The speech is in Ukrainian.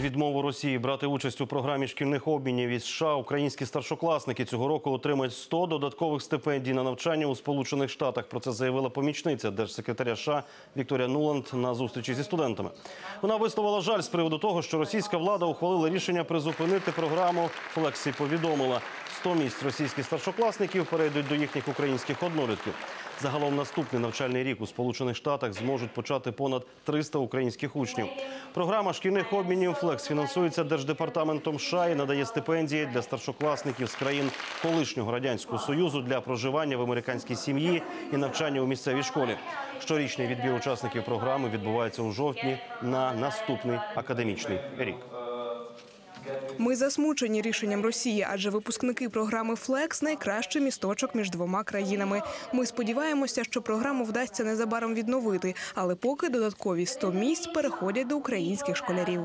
відмову Росії брати участь у програмі шкільних обмінів із США українські старшокласники цього року отримають 100 додаткових стипендій на навчання у Сполучених Штатах. Про це заявила помічниця держсекретаря США Вікторія Нуланд на зустрічі зі студентами. Вона висловила жаль з приводу того, що російська влада ухвалила рішення призупинити програму. Флексі повідомила, 100 місць російських старшокласників перейдуть до їхніх українських однолітків. Загалом наступний навчальний рік у Сполучених Штатах зможуть почати понад 300 українських учнів. Програма шкільних обмінів «Флекс» фінансується Держдепартаментом США і надає стипендії для старшокласників з країн колишнього радянського союзу для проживання в американській сім'ї і навчання у місцевій школі. Щорічний відбір учасників програми відбувається у жовтні на наступний академічний рік. Ми засмучені рішенням Росії, адже випускники програми Флекс найкращий місточок між двома країнами. Ми сподіваємося, що програму вдасться незабаром відновити, але поки додаткові 100 місць переходять до українських школярів.